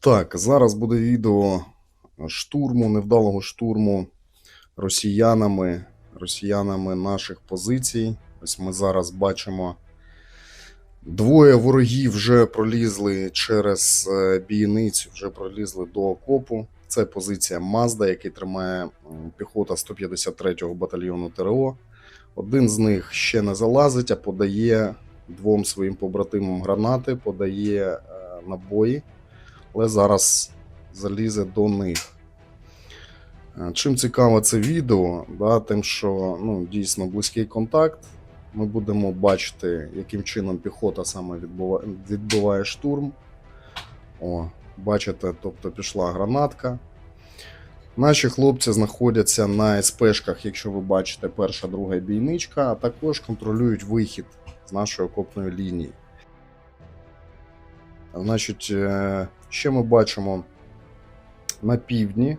Так, зараз буде відео штурму, невдалого штурму росіянами, росіянами наших позицій. Ось ми зараз бачимо. Двоє ворогів вже пролізли через е, бійницю, вже пролізли до окопу. Це позиція Мазда, який тримає піхота 153-го батальйону ТРО. Один з них ще не залазить, а подає двом своїм побратимам гранати, подає е, набої але зараз залізе до них. Е, Чим цікаве це відео, да, тим, що ну, дійсно близький контакт. Ми будемо бачити, яким чином піхота саме відбуває, відбиває штурм. О, бачите, тобто пішла гранатка. Наші хлопці знаходяться на СПшках, якщо ви бачите, перша, друга бійничка, а також контролюють вихід з нашої окопної лінії. Значить, е, ще ми бачимо на півдні.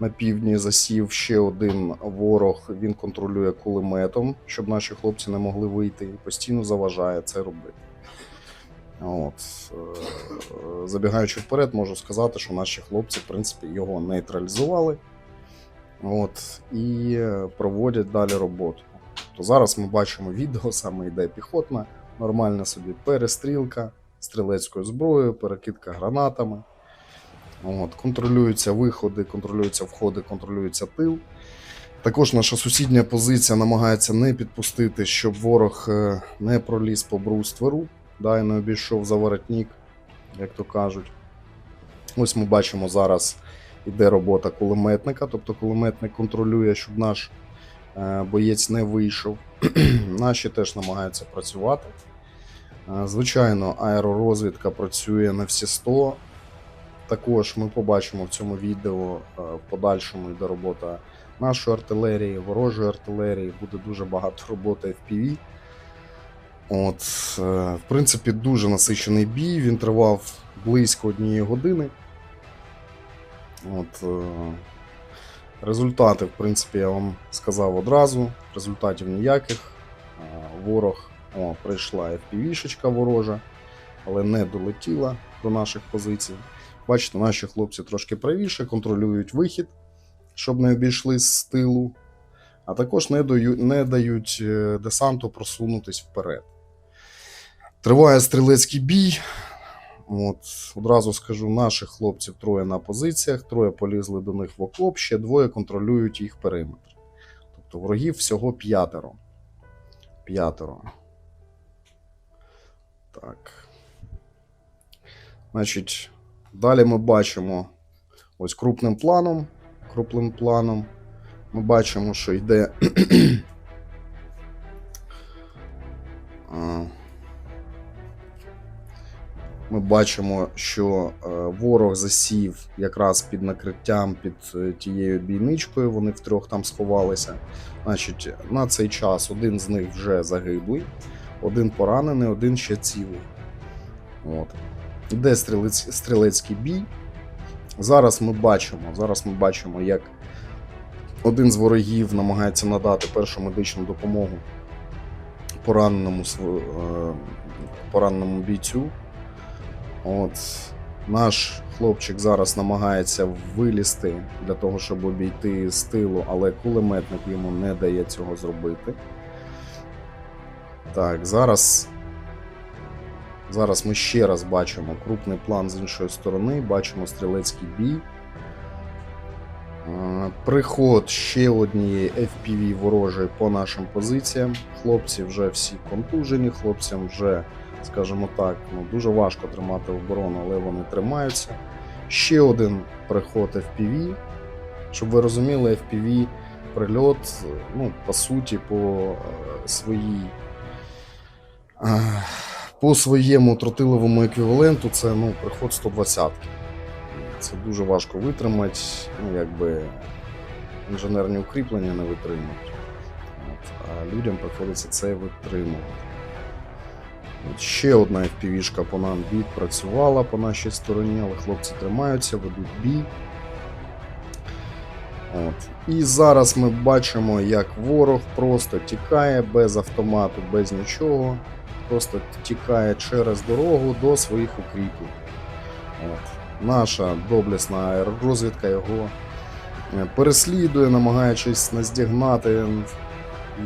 На півдні засів ще один ворог. Він контролює кулеметом, щоб наші хлопці не могли вийти і постійно заважає це робити. От. е, Забігаючи вперед, можу сказати, що наші хлопці, в принципі, його нейтралізували. От, і проводять далі роботу. То зараз ми бачимо відео, саме йде піхотна, нормальна собі перестрілка стрілецькою зброєю, перекидка гранатами. От, контролюються виходи, контролюються входи, контролюється тил. Також наша сусідня позиція намагається не підпустити, щоб ворог е, не проліз по брустверу, да, і не обійшов за воротник, як то кажуть. Ось ми бачимо зараз іде робота кулеметника, тобто кулеметник контролює, щоб наш е, боєць не вийшов. Наші теж намагаються працювати. Звичайно, аеророзвідка працює на всі 100. Також ми побачимо в цьому відео е, в подальшому йде робота нашої артилерії, ворожої артилерії, буде дуже багато роботи FPV. От, е, в принципі, дуже насичений бій. Він тривав близько однієї години. От, е, результати, в принципі, я вам сказав одразу. Результатів ніяких. Ворог о, прийшла FPV-шечка ворожа, але не долетіла до наших позицій. Бачите, наші хлопці трошки правіше, контролюють вихід, щоб не обійшли з тилу, а також не, даю, не дають е, десанту просунутись вперед. Триває стрілецький бій. От, одразу скажу, наших хлопців троє на позиціях, троє полізли до них в окоп, ще двоє контролюють їх периметр. Тобто ворогів всього п'ятеро. П'ятеро. Так. Значить, далі ми бачимо ось крупним планом. Крупним планом. Ми бачимо, що йде. Ми бачимо, що е, ворог засів якраз під накриттям під е, тією бійничкою. Вони втрьох там сховалися. Значить, на цей час один з них вже загиблий, один поранений, один ще цілий. От. Іде стрілець, стрілецький бій. Зараз ми бачимо, зараз ми бачимо, як один з ворогів намагається надати першу медичну допомогу пораненому, е, пораненому бійцю. От. Наш хлопчик зараз намагається вилізти для того, щоб обійти з тилу, але кулеметник йому не дає цього зробити. Так, зараз. Зараз ми ще раз бачимо крупний план з іншої сторони, бачимо стрілецький бій. Приход ще однієї FPV ворожої по нашим позиціям. Хлопці вже всі контужені, хлопцям вже, скажімо так, ну, дуже важко тримати оборону, але вони тримаються. Ще один приход FPV. Щоб ви розуміли, FPV прильот, ну, по суті, по е, своїй. По своєму тротиловому еквіваленту це ну, приход 120. Це дуже важко витримати, ну, якби інженерні укріплення не витримують. От, а людям приходиться це витримувати. От ще одна FPV-шка по нам відпрацювала по нашій стороні, але хлопці тримаються, ведуть бій. От. І зараз ми бачимо, як ворог просто тікає без автомату, без нічого. Просто тікає через дорогу до своїх укріплень. От. Наша доблесна аеророзвідка його е, переслідує, намагаючись наздігнати і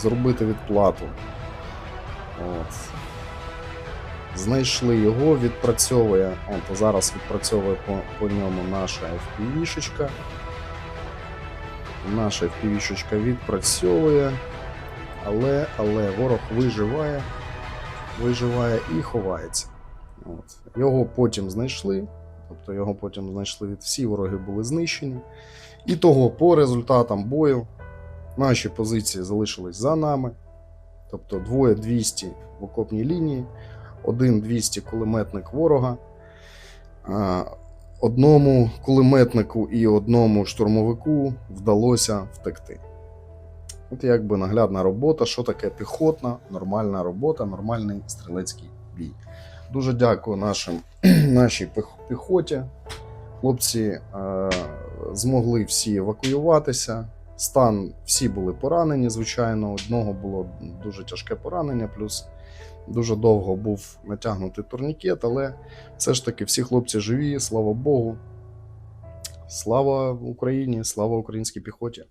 зробити відплату. От. Знайшли його, відпрацьовує. От зараз відпрацьовує по, по ньому наша FPV-шечка. Наша FPV-шечка відпрацьовує. Але, але ворог виживає, виживає і ховається. От. Його потім знайшли. Тобто його потім знайшли. Всі вороги були знищені. І того по результатам бою наші позиції залишились за нами. Тобто двоє 200 в окопній лінії, один 200 кулеметник ворога. Одному кулеметнику і одному штурмовику вдалося втекти. От якби наглядна робота, що таке піхотна, нормальна робота, нормальний стрілецький бій. Дуже дякую нашим, нашій піхоті. Хлопці е, змогли всі евакуюватися. Стан всі були поранені, звичайно. Одного було дуже тяжке поранення, плюс дуже довго був натягнутий турнікет, але все ж таки всі хлопці живі, слава Богу. Слава Україні, слава українській піхоті.